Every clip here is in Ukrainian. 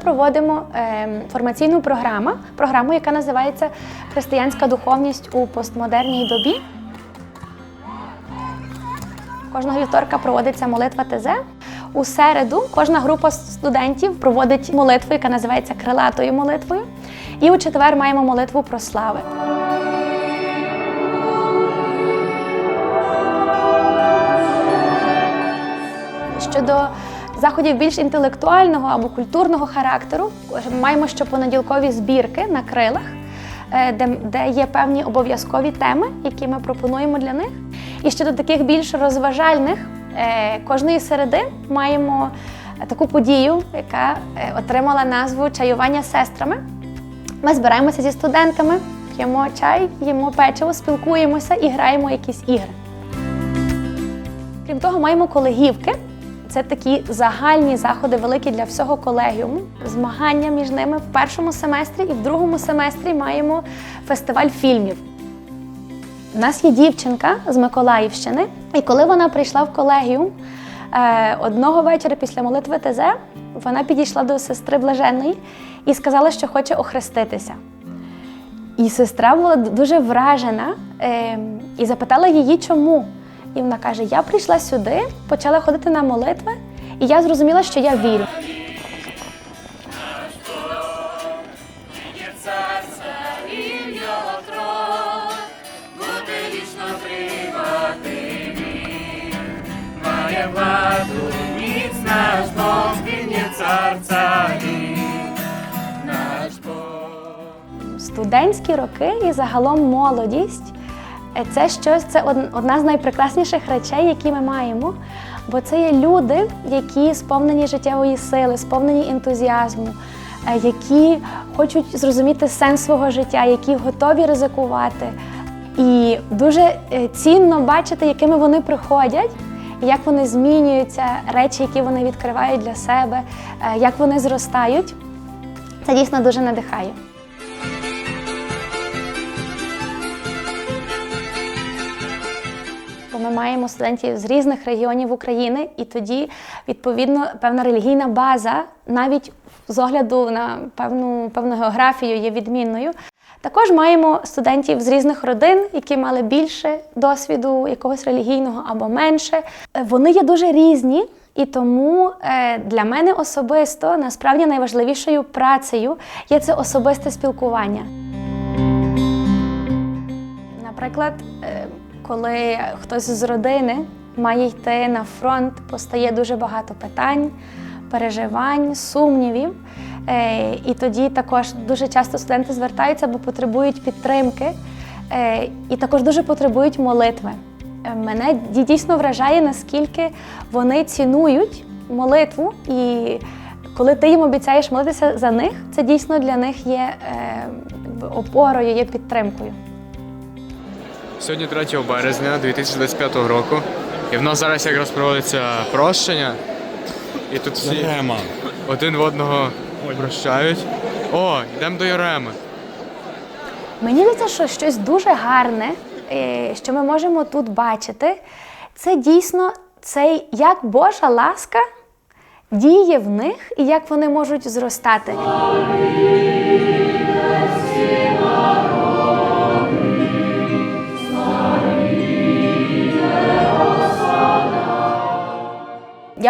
проводимо е, формаційну програму, програму, яка називається Християнська духовність у постмодерній добі. Кожного вівторка проводиться молитва ТЗ. У середу кожна група студентів проводить молитву, яка називається крилатою молитвою. І у четвер маємо молитву про слави. Щодо заходів більш інтелектуального або культурного характеру, маємо щопонеділкові збірки на крилах, е, де, де є певні обов'язкові теми, які ми пропонуємо для них. І щодо таких більш розважальних, е, кожної середи маємо таку подію, яка е, отримала назву Чаювання сестрами. Ми збираємося зі студентами, п'ємо чай, їмо печиво, спілкуємося і граємо якісь ігри. Крім того, маємо колегівки. Це такі загальні заходи, великі для всього колегіуму, змагання між ними в першому семестрі і в другому семестрі маємо фестиваль фільмів. У нас є дівчинка з Миколаївщини, і коли вона прийшла в колегіум е, одного вечора після молитви ТЗ, вона підійшла до сестри Блаженної і сказала, що хоче охреститися. І сестра була дуже вражена е, і запитала її, чому. І вона каже: Я прийшла сюди, почала ходити на молитви, і я зрозуміла, що я вірю. Владу, міць наш Бог, він є цар наш Бог. Студентські роки і загалом молодість це щось, це одна з найпрекрасніших речей, які ми маємо. Бо це є люди, які сповнені життєвої сили, сповнені ентузіазму, е, які хочуть зрозуміти сенс свого життя, які готові ризикувати. І дуже е, цінно бачити, якими вони приходять, як вони змінюються, речі, які вони відкривають для себе, е, як вони зростають. Це дійсно дуже надихає. Ми маємо студентів з різних регіонів України, і тоді, відповідно, певна релігійна база, навіть з огляду на певну, певну географію, є відмінною. Також маємо студентів з різних родин, які мали більше досвіду якогось релігійного або менше. Е, Вони є дуже різні, і тому е, для мене особисто насправді найважливішою працею є це особисте спілкування. Наприклад, е, коли хтось з родини має йти на фронт, постає дуже багато питань, переживань, сумнівів. Е, І тоді також дуже часто студенти звертаються, бо потребують підтримки е, і також дуже потребують молитви. Е, Мене дійсно вражає, наскільки вони цінують молитву, і коли ти їм обіцяєш молитися за них, це дійсно для них є опорою, є підтримкою. Сьогодні 3 березня 2025 року. І в нас зараз якраз проводиться прощення. І тут всі Єрема. один в одного прощають. О, йдемо до Єреми. Мені здається, що щось дуже гарне, е, що ми можемо тут бачити, це дійсно цей, як Божа ласка діє в них і як вони можуть зростати.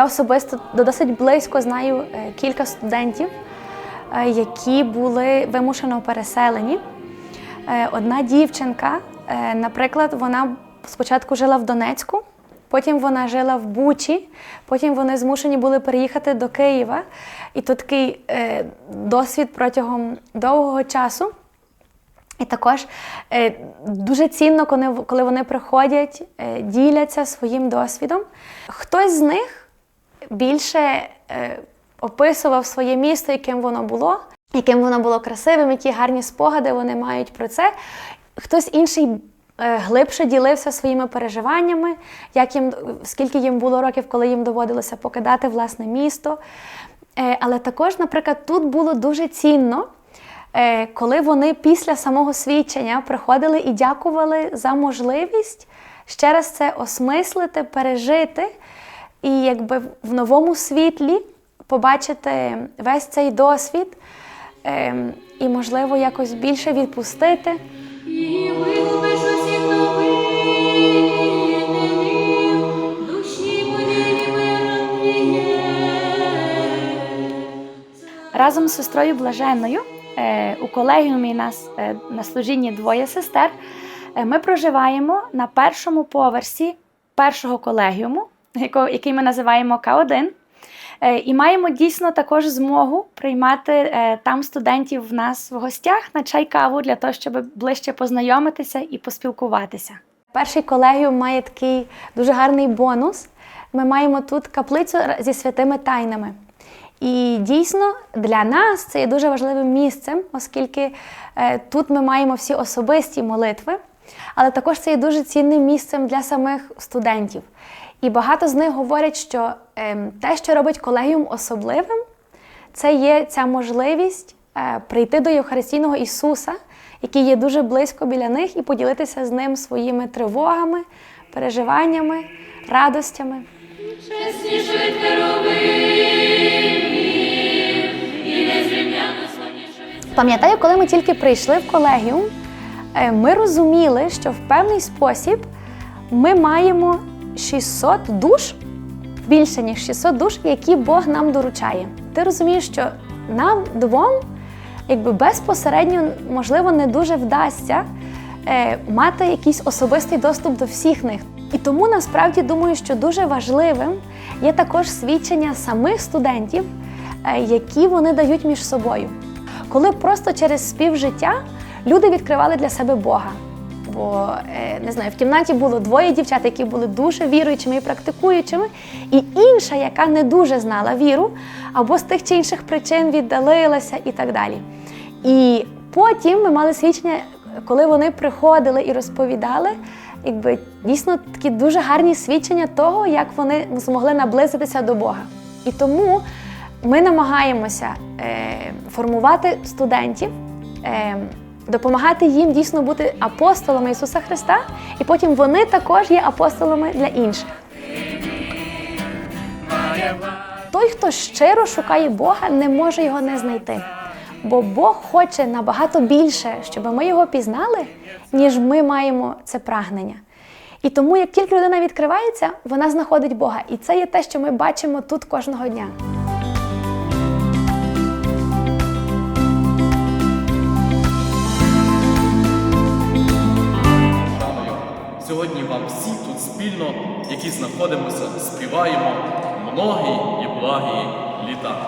Я особисто досить близько знаю е, кілька студентів, е, які були вимушено переселені. Е, Одна дівчинка, наприклад, вона спочатку жила в Донецьку, потім вона жила в Бучі, потім вони змушені були переїхати до Києва. І тут такий досвід протягом довгого часу. І також дуже цінно, коли, вони приходять, діляться своїм досвідом. Хтось з них більше е, описував своє місто, яким воно було, яким воно було красивим, які гарні спогади вони мають про це. Хтось інший е, глибше ділився своїми переживаннями, як їм, скільки їм було років, коли їм доводилося покидати власне місто. Е, але також, наприклад, тут було дуже цінно. Коли вони після самого свідчення приходили і дякували за можливість ще раз це осмислити, пережити, і якби в новому світлі побачити весь цей досвід ем, і, можливо, якось більше відпустити. Разом з сестрою Блаженною е, у колегіумі нас е, на служінні двоє сестер. е, Ми проживаємо на першому поверсі першого колегіуму, який ми називаємо К1. Е, І маємо дійсно також змогу приймати е, там студентів в нас в гостях на чай каву для того, щоб ближче познайомитися і поспілкуватися. Перший колегіум має такий дуже гарний бонус. Ми маємо тут каплицю зі святими тайнами. І дійсно для нас це є дуже важливим місцем, оскільки е, тут ми маємо всі особисті молитви, але також це є дуже цінним місцем для самих студентів. І багато з них говорять, що ем, те, що робить колегіум особливим, це є ця можливість е, прийти до Євхаристійного Ісуса, який є дуже близько біля них, і поділитися з ним своїми тривогами, переживаннями, радостями. Пам'ятаю, коли ми тільки прийшли в колегіум, ми розуміли, що в певний спосіб ми маємо 600 душ, більше ніж 600 душ, які Бог нам доручає. Ти розумієш, що нам двом, якби безпосередньо, можливо, не дуже вдасться е, мати якийсь особистий доступ до всіх них. І тому насправді думаю, що дуже важливим є також свідчення самих студентів, е, які вони дають між собою. Коли просто через співжиття люди відкривали для себе Бога. Бо е, не знаю, в кімнаті було двоє дівчат, які були дуже віруючими і практикуючими, і інша, яка не дуже знала віру, або з тих чи інших причин віддалилася і так далі. І потім ми мали свідчення, коли вони приходили і розповідали, якби дійсно такі дуже гарні свідчення того, як вони змогли наблизитися до Бога. І тому ми намагаємося е, формувати студентів, е, допомагати їм дійсно бути апостолами Ісуса Христа, і потім вони також є апостолами для інших. Той, хто щиро шукає Бога, не може його не знайти. Бо Бог хоче набагато більше, щоб ми його пізнали, ніж ми маємо це прагнення. І тому, як тільки людина відкривається, вона знаходить Бога. І це є те, що ми бачимо тут кожного дня. Сьогодні вам всі тут спільно, які знаходимося, співаємо многі і благі літа.